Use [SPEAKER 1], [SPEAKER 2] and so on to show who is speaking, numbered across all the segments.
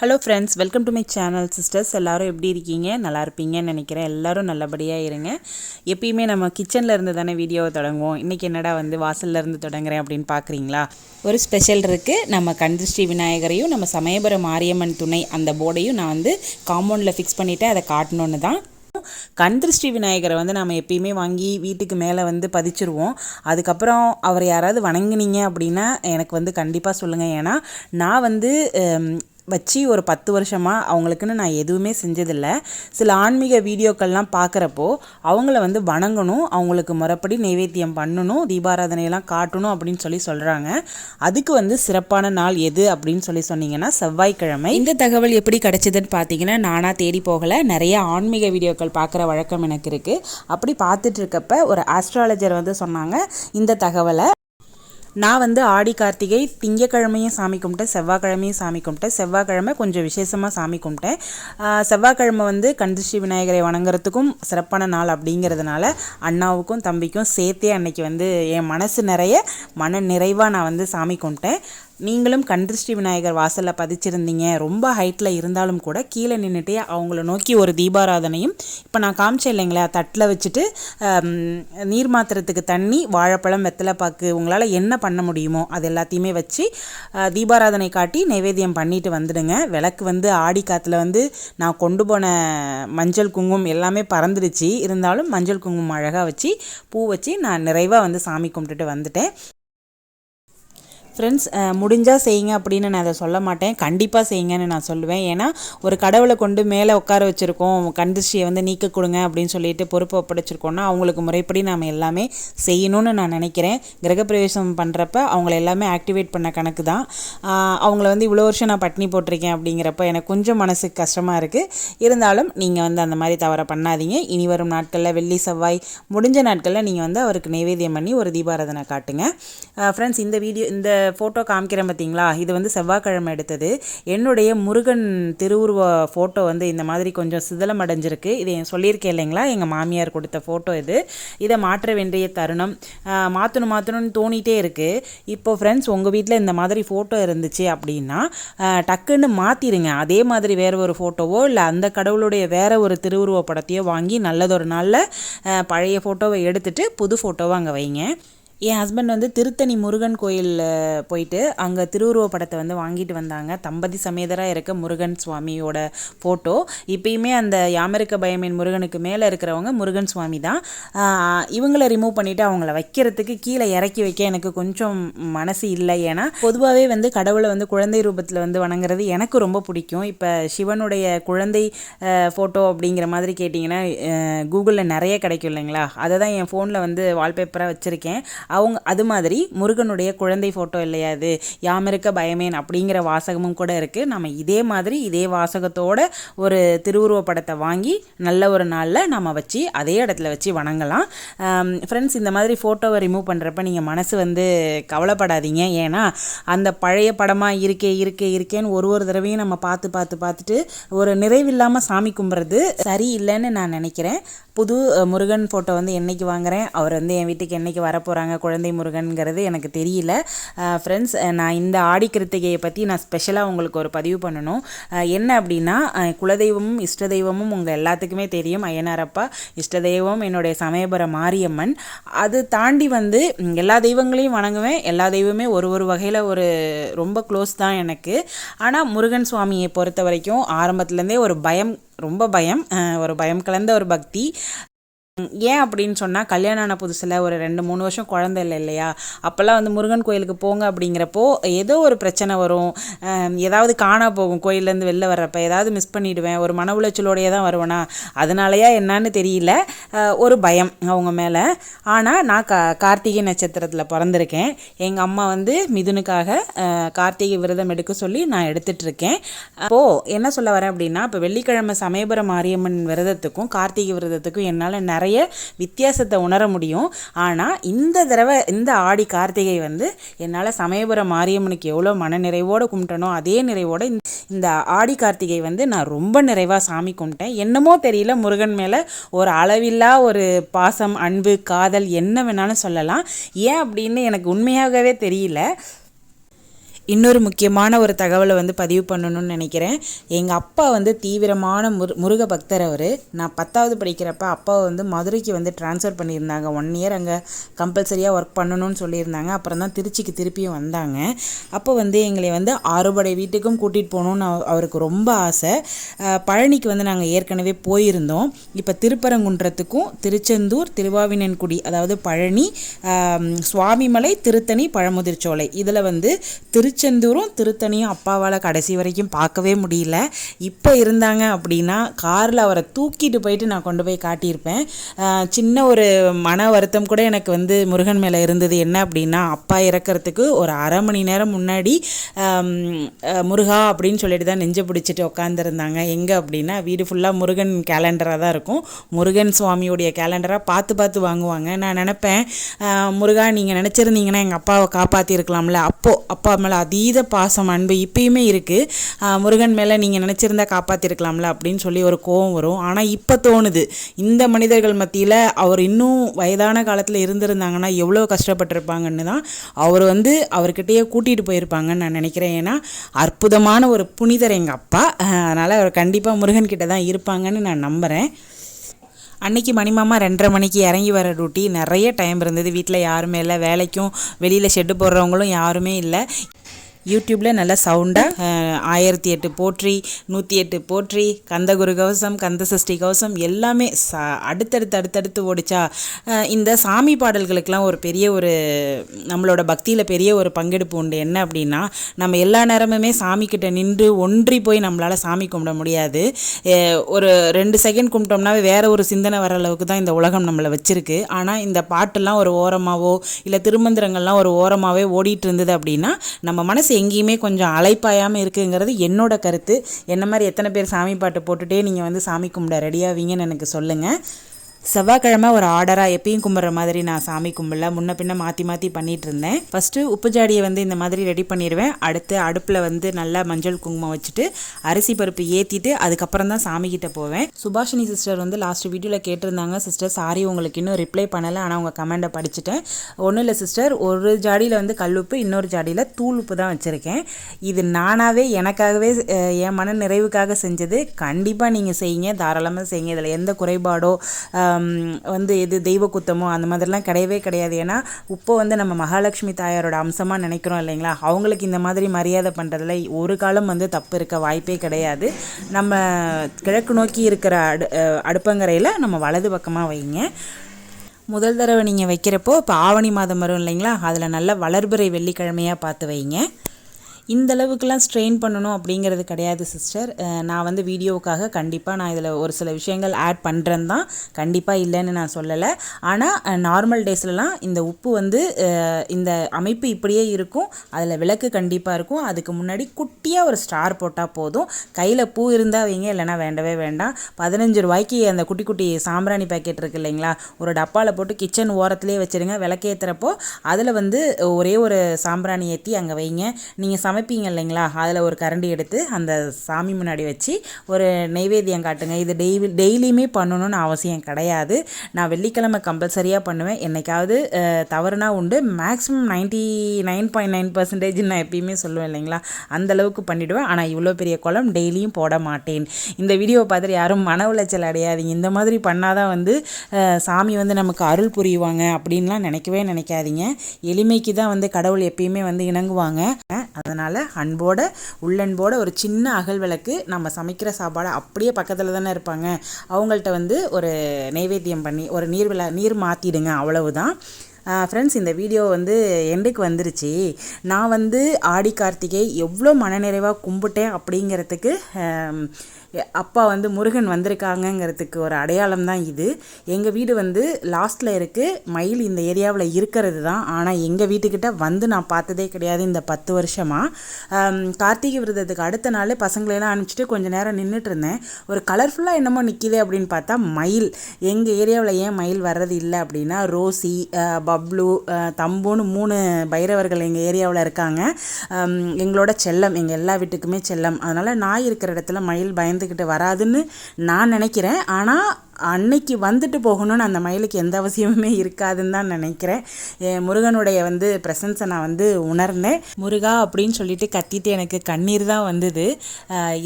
[SPEAKER 1] Hello friends welcome to my channel sisters எல்லோரும் எப்படி இருக்கீங்க? நல்லா இருப்பீங்கன்னு நினைக்கிறேன். எல்லாரும் நல்லபடியாக இருங்க. எப்பயுமே நம்ம கிச்சனில் இருந்து தானே வீடியோவை தொடங்குவோம். இன்றைக்கி என்னடா வந்து வாசல்ல இருந்து தொடங்குறேன் அப்படின்னு பார்க்குறீங்களா ஒரு ஸ்பெஷல் இருக்குது நம்ம கந்திருஷ்டி விநாயகரையும் நம்ம சமயபுரம் மாரியம்மன் துணை அந்த போர்டையும் நான் வந்து காம்பவுண்டில் ஃபிக்ஸ் பண்ணிவிட்டு அதை காட்டணுன்னு தான். கண் திருஷ்டி விநாயகரை வந்து நம்ம எப்பயுமே வாங்கி வீட்டுக்கு மேலே வந்து பதிச்சிருவோம். அதுக்கப்புறம் அவர் யாராவது வணங்குனீங்க அப்படின்னா எனக்கு வந்து கண்டிப்பாக சொல்லுங்கள் ஏன்னா நான் வந்து வச்சு ஒரு பத்து வருஷமாக அவங்களுக்குன்னு நான் எதுவுமே செஞ்சதில்லை. சில ஆன்மீக வீடியோக்கள்லாம் பார்க்குறப்போ அவங்கள வந்து வணங்கணும் அவங்களுக்கு முறைப்படி நைவேத்தியம் பண்ணணும் தீபாராதனையெல்லாம் காட்டணும் அப்படின்னு சொல்லி சொல்கிறாங்க அதுக்கு வந்து சிறப்பான நாள் எது அப்படின்னு சொல்லி சொன்னீங்கன்னா செவ்வாய்க்கிழமை. இந்த தகவல் எப்படி கிடச்சிதுன்னு பார்த்தீங்கன்னா நானாக தேடி போகலை. நிறைய ஆன்மீக வீடியோக்கள் பார்க்குற வழக்கம் எனக்கு இருக்குது அப்படி பார்த்துட்டு இருக்கப்ப ஒரு ஆஸ்ட்ராலஜர் வந்து சொன்னாங்க இந்த தகவலை நான் வந்து ஆடி கார்த்திகை திங்கக்கிழமையும் சாமி கும்பிட்டேன் செவ்வாய்க்கிழமையும் சாமி கும்பிட்டேன் செவ்வாய்க்கிழமை கொஞ்சம் விசேஷமாக சாமி கும்பிட்டேன். செவ்வாய்க்கிழமை வந்து கந்திருஷ்டி விநாயகரை வணங்குறதுக்கும் சிறப்பான நாள் அப்படிங்கிறதுனால அண்ணாவுக்கும் தம்பிக்கும் சேர்த்தே அன்னைக்கு வந்து என் மனசு நிறைய மன நிறைவாக நான் வந்து சாமி கும்பிட்டேன். நீங்களும் கண்திருஷ்டி விநாயகர் வாசலில் பதிச்சிருந்தீங்க. ரொம்ப ஹைட்டில் இருந்தாலும் கூட கீழே நின்றுட்டே அவங்கள நோக்கி ஒரு தீபாராதனையும் இப்போ நான் காமிச்சேன் இல்லைங்களா? தட்டில் வச்சுட்டு நீர் மாத்திரத்துக்கு தண்ணி வாழைப்பழம் வெத்தலைப்பாக்கு உங்களால் என்ன பண்ண முடியுமோ அது எல்லாத்தையுமே வச்சு தீபாராதனை காட்டி நைவேத்தியம் பண்ணிட்டு வந்துடுங்க. விளக்கு வந்து ஆடி காற்றுல வந்து நான் கொண்டு போன மஞ்சள் குங்குமம் எல்லாமே பறந்துடுச்சு. இருந்தாலும் மஞ்சள் குங்குமம் அழகாக வச்சு பூ வச்சு நான் நிறைவாக வந்து சாமி கும்பிட்டுட்டு வந்துட்டேன். ஃப்ரெண்ட்ஸ் முடிஞ்சால் செய்யுங்க அப்படின்னு நான் அதை சொல்ல மாட்டேன். கண்டிப்பாக செய்யுங்கன்னு நான் சொல்லுவேன். ஏன்னா ஒரு கடவுளை கொண்டு மேலே உட்கார வச்சுருக்கோம். கந்திருஷ்டியை வந்து நீக்க கொடுங்க அப்படின்னு சொல்லிட்டு பொறுப்பு ஒப்படைச்சிருக்கோம்னா அவங்களுக்கு முறைப்படி நாம் எல்லாமே செய்யணும்னு நான் நினைக்கிறேன். கிரகப்பிரவேசம் பண்ணுறப்ப அவங்கள எல்லாமே ஆக்டிவேட் பண்ண கணக்கு தான். அவங்கள வந்து இவ்வளோ வருஷம் நான் பட்னி போட்டிருக்கேன் அப்படிங்கிறப்ப எனக்கு கொஞ்சம் மனசுக்கு கஷ்டமாக இருக்குது இருந்தாலும் நீங்கள் வந்து அந்த மாதிரி தவறை பண்ணாதீங்க. இனி வரும் நாட்களில் வெள்ளி செவ்வாய் முடிஞ்ச நாட்களில் நீங்கள் வந்து அவருக்கு நைவேத்தியம் பண்ணி ஒரு தீபாராதனை காட்டுங்க. ஃப்ரெண்ட்ஸ் இந்த வீடியோ இந்த ஃபோட்டோ காமிக்கிறேன் பார்த்தீங்களா? இது வந்து செவ்வாய்க்கிழமை எடுத்தது. என்னுடைய முருகன் திருவுருவ ஃபோட்டோ வந்து இந்த மாதிரி கொஞ்சம் சிதலம் அடைஞ்சிருக்கு. இது என் சொல்லியிருக்கேன் இல்லைங்களா? எங்கள் மாமியார் கொடுத்த ஃபோட்டோ இது. இதை மாற்ற வேண்டிய தருணம். மாற்றணும் மாற்றணும்னு தோணிட்டே இருக்குது இப்போ ஃப்ரெண்ட்ஸ் உங்கள் வீட்டில் இந்த மாதிரி ஃபோட்டோ இருந்துச்சு அப்படின்னா டக்குன்னு மாற்றிடுங்க அதே மாதிரி வேறு ஒரு ஃபோட்டோவோ இல்லை அந்த கடவுளுடைய வேறு ஒரு திருவுருவ படத்தையோ வாங்கி நல்லதொரு நாளில் பழைய ஃபோட்டோவை எடுத்துகிட்டு புது ஃபோட்டோவை அங்கே வைங்க. என் ஹஸ்பண்ட் வந்து திருத்தணி முருகன் கோயிலில் போயிட்டு அங்கே திருவுருவ படத்தை வந்து வாங்கிட்டு வந்தாங்க. தம்பதி சமேதராக இருக்க முருகன் சுவாமியோட ஃபோட்டோ இப்பயுமே அந்த யாமருக்க பயமேன் முருகனுக்கு மேலே இருக்கிறவங்க முருகன் சுவாமி தான். இவங்களை ரிமூவ் பண்ணிவிட்டு அவங்கள வைக்கிறதுக்கு கீழே இறக்கி வைக்க எனக்கு கொஞ்சம் மனசு இல்லை. ஏன்னா பொதுவாகவே வந்து கடவுளை வந்து குழந்தை ரூபத்தில் வந்து வணங்குறது எனக்கு ரொம்ப பிடிக்கும். இப்போ சிவனுடைய குழந்தை ஃபோட்டோ அப்படிங்கிற மாதிரி கேட்டிங்கன்னா கூகுளில் நிறைய கிடைக்கும் இல்லைங்களா? அதை தான் என் ஃபோனில் வந்து வால்பேப்பராக வச்சுருக்கேன். அவங்க அது மாதிரி முருகனுடைய குழந்தை ஃபோட்டோ இல்லையா அது யாமிருக்க பயமேன் அப்படிங்கிற வாசகமும் கூட இருக்குது நம்ம இதே மாதிரி இதே வாசகத்தோட ஒரு திருவுருவ படத்தை வாங்கி நல்ல ஒரு நாளில் நம்ம வச்சு அதே இடத்துல வச்சு வணங்கலாம். ஃப்ரெண்ட்ஸ் இந்த மாதிரி ஃபோட்டோவை ரிமூவ் பண்ணுறப்ப நீங்கள் மனசு வந்து கவலைப்படாதீங்க. ஏன்னா அந்த பழைய படமாக இருக்கே இருக்கே இருக்கேன்னு ஒரு ஒரு தடவையும் நம்ம பார்த்து பார்த்து பார்த்துட்டு ஒரு நிறைவில்லாமல் சாமி கும்பிட்றது சரி இல்லைன்னு நான் நினைக்கிறேன். புது முருகன் ஃபோட்டோ வந்து என்னைக்கு வாங்குறேன்? அவர் வந்து என் வீட்டுக்கு என்னைக்கு வரப்போகிறாங்க குழந்தை முருகனுங்கிறது எனக்கு தெரியல. ஃப்ரெண்ட்ஸ் நான் இந்த ஆடி கிருத்திகையை பற்றி நான் ஸ்பெஷலாக உங்களுக்கு ஒரு பதிவு பண்ணணும். என்ன அப்படின்னா குலதெய்வமும் இஷ்ட தெய்வமும் உங்கள் எல்லாத்துக்குமே தெரியும். ஐயனாரப்பா இஷ்ட தெய்வம் என்னுடைய சமயபுர மாரியம்மன். அது தாண்டி வந்து எல்லா தெய்வங்களையும் வணங்குவேன். எல்லா தெய்வமே ஒரு ஒரு வகையில் ஒரு ரொம்ப க்ளோஸ் தான் எனக்கு. ஆனால் முருகன் சுவாமியை பொறுத்த வரைக்கும் ஆரம்பத்துலேருந்தே ஒரு பயம் ரொம்ப பயம். ஒரு பயம் கலந்த ஒரு பக்தி. ஏன் அப்படின்னு சொன்னால் கல்யாணம் ஆன புதுசில் ஒரு ரெண்டு மூணு வருஷம் குழந்தை இல்லை இல்லையா? அப்போல்லாம் வந்து முருகன் கோயிலுக்கு போங்க அப்படிங்கிறப்போ ஏதோ ஒரு பிரச்சனை வரும். ஏதாவது காணா போகும். கோயிலேருந்து வெளில வர்றப்ப ஏதாவது மிஸ் பண்ணிவிடுவேன் ஒரு மன உளைச்சலோடையே தான் வருவேனா? அதனாலயா என்னன்னு தெரியல. ஒரு பயம் அவங்க மேலே. ஆனால் நான் கா கார்த்திகை நட்சத்திரத்தில் பிறந்திருக்கேன். எங்கள் அம்மா வந்து மிதுனுக்காக கார்த்திகை விரதம் எடுக்க சொல்லி நான் எடுத்துட்ருக்கேன். அப்போது என்ன சொல்ல வரேன் அப்படின்னா இப்போ வெள்ளிக்கிழமை சமயபுரம் மாரியம்மன் விரதத்துக்கும் கார்த்திகை விரதத்துக்கும் என்னால் நிறைய நிறைய வித்தியாசத்தை உணர முடியும். ஆனால் இந்த தடவை இந்த ஆடி கார்த்திகை வந்து என்னால் சமயபுரம் மாரியம்மனுக்கு எவ்வளோ மன நிறைவோடு கும்பிட்டனோ அதே நிறைவோடு இந்த- இந்த ஆடி கார்த்திகை வந்து நான் ரொம்ப நிறைவாக சாமி கும்பிட்டேன். என்னமோ தெரியல முருகன் மேலே ஒரு அளவில்லா ஒரு பாசம் அன்பு காதல் என்ன வேணாலும் சொல்லலாம். ஏன் அப்படின்னு எனக்கு உண்மையாகவே தெரியல. இன்னொரு முக்கியமான ஒரு தகவலை வந்து பதிவு பண்ணணும்னு நினைக்கிறேன். எங்கள் அப்பா வந்து தீவிரமான முரு முருக பக்தர் அவர். நான் பத்தாவது படிக்கிறப்ப அப்பாவை வந்து மதுரைக்கு வந்து ட்ரான்ஸ்ஃபர் பண்ணியிருந்தாங்க. ஒன் இயர் அங்கே கம்பல்சரியாக ஒர்க் பண்ணணும்னு சொல்லியிருந்தாங்க. அப்புறம் தான் திருச்சிக்கு திருப்பியும் வந்தாங்க. அப்போ வந்து எங்களை வந்து ஆறுபடை வீட்டுக்கும் கூட்டிகிட்டு போகணுன்னு அவருக்கு ரொம்ப ஆசை. பழனிக்கு வந்து நாங்கள் ஏற்கனவே போயிருந்தோம். இப்போ திருப்பரங்குன்றத்துக்கும் திருச்செந்தூர் திருவாவினன்குடி அதாவது பழனி சுவாமிமலை திருத்தணி பழமுதிர்ச்சோலை இதில் வந்து திரு திருச்செந்தூரும் திருத்தணியும் அப்பாவால் கடைசி வரைக்கும் பார்க்கவே முடியல. இப்போ இருந்தாங்க அப்படின்னா காரில் அவரை தூக்கிட்டு போயிட்டு நான் கொண்டு போய் காட்டியிருப்பேன். சின்ன ஒரு மன வருத்தம் கூட எனக்கு வந்து முருகன் மேலே இருந்தது. என்ன அப்படின்னா அப்பா இறக்கறதுக்கு ஒரு அரை மணி நேரம் முன்னாடி முருகா அப்படின்னு சொல்லிட்டு தான் நெஞ்சு பிடிச்சிட்டு உட்காந்துருந்தாங்க எங்கே அப்படின்னா வீடு ஃபுல்லாக முருகன் கேலண்டராக தான் இருக்கும். முருகன் சுவாமியுடைய கேலண்டராக பார்த்து பார்த்து வாங்குவாங்க. நான் நினப்பேன் முருகா நீங்கள் நினச்சிருந்தீங்கன்னா எங்கள் அப்பாவை காப்பாற்றிருக்கலாம்ல அப்போது அப்பா மேலே அதீத பாசம் அன்பு இப்பயுமே இருக்குது முருகன் மேலே நீங்கள் நினச்சிருந்தா காப்பாற்றிருக்கலாம்ல அப்படின்னு சொல்லி ஒரு கோவம் வரும். ஆனால் இப்போ தோணுது. இந்த மனிதர்கள் மத்தியில் அவர் இன்னும் வயதான காலத்தில் இருந்திருந்தாங்கன்னா எவ்வளோ கஷ்டப்பட்டிருப்பாங்கன்னு தான் அவர் வந்து அவர்கிட்டயே கூட்டிகிட்டு போயிருப்பாங்கன்னு நான் நினைக்கிறேன். ஏன்னா அற்புதமான ஒரு புனிதர் எங்கள் அப்பா. அதனால் அவர் கண்டிப்பாக முருகன் கிட்ட தான் இருப்பாங்கன்னு நான் நம்புகிறேன் அன்னைக்கு மணிமாமா ரெண்டரை மணிக்கு இறங்கி வர டூட்டி நிறைய டைம் இருந்தது. வீட்டில் யாருமே இல்லை. வேலைக்கும் வெளியில் ஷெட்டு போடுறவங்களும் யாருமே இல்லை. யூடியூப்பில் நல்ல சவுண்டாக ஆயிரத்தி எட்டு போற்றி நூற்றி எட்டு போற்றி கந்தகுரு கவசம் கந்த சஷ்டி கவசம் எல்லாமே ச அடுத்தடுத்து அடுத்தடுத்து ஓடிச்சா இந்த சாமி பாடல்களுக்கெல்லாம் ஒரு பெரிய ஒரு நம்மளோட பக்தியில் பெரிய ஒரு பங்கெடுப்பு உண்டு. என்ன அப்படின்னா நம்ம எல்லா நேரமுமே சாமிக்கிட்ட நின்று ஒன்றி போய் நம்மளால் சாமி கும்பிட முடியாது. ஒரு ரெண்டு செகண்ட் கும்பிட்டோம்னாவே வேற ஒரு சிந்தனை வர அளவுக்கு தான் இந்த உலகம் நம்மளை வச்சுருக்கு. ஆனால் இந்த பாட்டெல்லாம் ஒரு ஓரமாகவோ இல்லை திருமந்திரங்கள்லாம் ஒரு ஓரமாகவே ஓடிட்டு இருந்தது அப்படின்னா நம்ம மனசு எங்கேயுமே கொஞ்சம் அலைப்பாயாமல் இருக்குங்கிறது என்னோட கருத்து. என்ன மாதிரி எத்தனை பேர் சாமி பாட்டு போட்டுகிட்டே நீங்கள் வந்து சாமி கும்பிட ரெடியாவீங்கன்னு எனக்கு சொல்லுங்கள் செவ்வாய்க்கிழமை ஒரு ஆர்டராக எப்பயும் கும்பிட்ற மாதிரி நான் சாமி கும்பிடல. முன்ன பின்ன மாற்றி மாற்றி பண்ணிட்டு இருந்தேன். ஃபஸ்ட்டு உப்பு ஜாடியை வந்து இந்த மாதிரி ரெடி பண்ணிடுவேன் அடுத்து அடுப்பில் வந்து நல்லா மஞ்சள் குங்குமம் வச்சுட்டு அரிசி பருப்பு ஏற்றிட்டு அதுக்கப்புறம் தான் சாமிக்கிட்ட போவேன். சுபாஷினி சிஸ்டர் வந்து லாஸ்ட் வீடியோவில் கேட்டிருந்தாங்க சிஸ்டர் சாரி உங்களுக்கு இன்னும் ரிப்ளை பண்ணலை. ஆனால் உங்கள் கமெண்டை படிச்சுட்டேன். ஒன்றும் இல்லை சிஸ்டர் ஒரு ஜாடியில் வந்து கல்லுப்பு இன்னொரு ஜாடியில் தூள் உப்பு தான் வச்சுருக்கேன். இது நானாகவே எனக்காகவே என் மன நிறைவுக்காக செஞ்சது. கண்டிப்பாக நீங்கள் செய்யுங்க. தாராளமாக செய்யுங்க. இதில் எந்த குறைபாடோ வந்து எது தெய்வ குத்தமோ அந்த மாதிரிலாம் கிடையவே கிடையாது. ஏன்னா இப்போ வந்து நம்ம மகாலட்சுமி தாயாரோட அம்சமாக நினைக்கிறோம் இல்லைங்களா? அவங்களுக்கு இந்த மாதிரி மரியாதை பண்ணுறதுல ஒரு காலம் வந்து தப்பு இருக்க வாய்ப்பே கிடையாது. நம்ம கிழக்கு நோக்கி இருக்கிற அடு அடுப்பங்கரையில் நம்ம வலது பக்கமாக வைங்க. முதல் தடவை நீங்கள் வைக்கிறப்போ இப்போ ஆவணி மாதம் வரும் இல்லைங்களா? அதில் நல்ல வளர்பிறை வெள்ளிக்கிழமையாக பார்த்து வைங்க. இந்த அளவுக்குலாம் ஸ்ட்ரெயின் பண்ணணும் அப்படிங்கிறது கிடையாது சிஸ்டர் நான் வந்து வீடியோவுக்காக கண்டிப்பாக நான் இதில் ஒரு சில விஷயங்கள் ஆட் பண்ணுறேன் தான். கண்டிப்பாக இல்லைன்னு நான் சொல்லலை. ஆனால் நார்மல் டேஸ்லலாம் இந்த உப்பு வந்து இந்த அமைப்பு இப்படியே இருக்கும். அதில் விளக்கு கண்டிப்பாக இருக்கும். அதுக்கு முன்னாடி குட்டியாக ஒரு ஸ்டார் போட்டால் போதும். கையில் பூ இருந்தால் வைங்க இல்லைன்னா வேண்டவே வேண்டாம். பதினஞ்சு ரூபாய்க்கு அந்த குட்டி குட்டி சாம்பிராணி பேக்கெட் இருக்குது இல்லைங்களா? ஒரு டப்பாவில் போட்டு கிச்சன் ஓரத்துலேயே வச்சுருங்க. விளக்கேற்றுறப்போ அதில் வந்து ஒரே ஒரு சாம்பிராணி ஏற்றி அங்கே வைங்க. நீங்கள் சமைப்பீங்க இல்லைங்களா? அதில் ஒரு கரண்டி எடுத்து அந்த சாமி முன்னாடி வச்சு ஒரு நெய்வேத்தியம் காட்டுங்க. இது டெய்லி டெய்லியுமே பண்ணணும்னு அவசியம் கிடையாது. நான் வெள்ளிக்கிழமை கம்பல்சரியாக பண்ணுவேன். என்னைக்காவது தவறுனா உண்டு. Maximum ninety nine point nine percentage நான் எப்பயுமே சொல்லுவேன் இல்லைங்களா? அந்த அளவுக்கு பண்ணிவிடுவேன் ஆனால் இவ்வளோ பெரிய குளம் டெய்லியும் போட மாட்டேன். இந்த வீடியோவை பார்த்துட்டு யாரும் மன உளைச்சல் அடையாதீங்க. இந்த மாதிரி பண்ணாதான் வந்து சாமி வந்து நமக்கு அருள் புரியுவாங்க அப்படின்லாம் நினைக்கவே நினைக்காதீங்க. எளிமைக்கு தான் வந்து கடவுள் எப்பயுமே வந்து இணங்குவாங்க. அதனால் அன்போட உள்ளன்போட ஒரு சின்ன அகல் விளக்கு நம்ம சமைக்கிற சாப்பாடை அப்படியே பக்கத்தில் தானே இருப்பாங்க. அவங்கள்ட்ட வந்து ஒரு நைவேத்தியம் பண்ணி ஒரு நீர் விழா நீர் மாற்றிடுங்க அவ்வளவுதான். ஃப்ரெண்ட்ஸ் இந்த வீடியோ வந்து எண்டுக்கு வந்துருச்சு. நான் வந்து ஆடி கார்த்திகை எவ்வளோ மனநிறைவாக கும்பிட்டேன் அப்படிங்கிறதுக்கு அப்பா வந்து முருகன் வந்திருக்காங்கங்கிறதுக்கு ஒரு அடையாளம் தான் இது. எங்கள் வீடு வந்து லாஸ்ட்டில் இருக்குது மயில் இந்த ஏரியாவில் இருக்கிறது தான். ஆனால் எங்கள் வீட்டுக்கிட்ட வந்து நான் பார்த்ததே கிடையாது இந்த பத்து வருஷமாக கார்த்திகை விரதத்துக்கு அடுத்த நாள் பசங்களையெல்லாம் அனுப்பிச்சிட்டு கொஞ்சம் நேரம் நின்றுட்டு இருந்தேன் ஒரு கலர்ஃபுல்லாக என்னமோ நிற்கிது அப்படின்னு பார்த்தா மயில். எங்கள் ஏரியாவில் ஏன் மயில் வர்றது இல்லை அப்படின்னா ரோசி பப்ளு தம்புன்னு மூணு பைரவர்கள் எங்கள் ஏரியாவில் இருக்காங்க. எங்களோட செல்லம் எங்கள் எல்லா வீட்டுக்குமே செல்லம். அதனால் நாய் இருக்கிற இடத்துல மயில் பயந்து பயந்துக்கிட்டு வராதுன்னு நான் நினைக்கிறேன். ஆனால் அன்னைக்கு வந்துட்டு போகணும்னு அந்த மயிலுக்கு எந்த அவசியமுமே இருக்காதுன்னு தான் நினைக்கிறேன். முருகனுடைய வந்து ப்ரெசன்ஸை நான் வந்து உணர்ந்தேன். முருகா அப்படின்னு சொல்லிட்டு கத்திட்டு எனக்கு கண்ணீர் தான் வந்தது.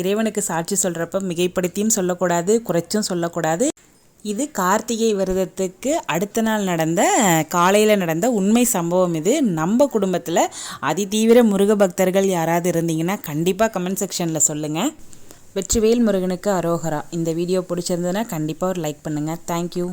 [SPEAKER 1] இறைவனுக்கு சாட்சி சொல்கிறப்ப மிகைப்படுத்தியும் சொல்லக்கூடாது குறைச்சும் சொல்லக்கூடாது. இது கார்த்திகை விரதத்துக்கு அடுத்த நாள் நடந்த காலையில் நடந்த உண்மை சம்பவம் இது. நம்ம குடும்பத்தில் அதிதீவிர முருக பக்தர்கள் யாராவது இருந்தீங்கன்னா கண்டிப்பாக கமெண்ட் செக்ஷனில் சொல்லுங்கள் வெற்றிவேல் முருகனுக்கு அரோகரா. இந்த வீடியோ பிடிச்சிருந்ததுன்னா கண்டிப்பாக ஒரு லைக் பண்ணுங்கள் தேங்க்யூ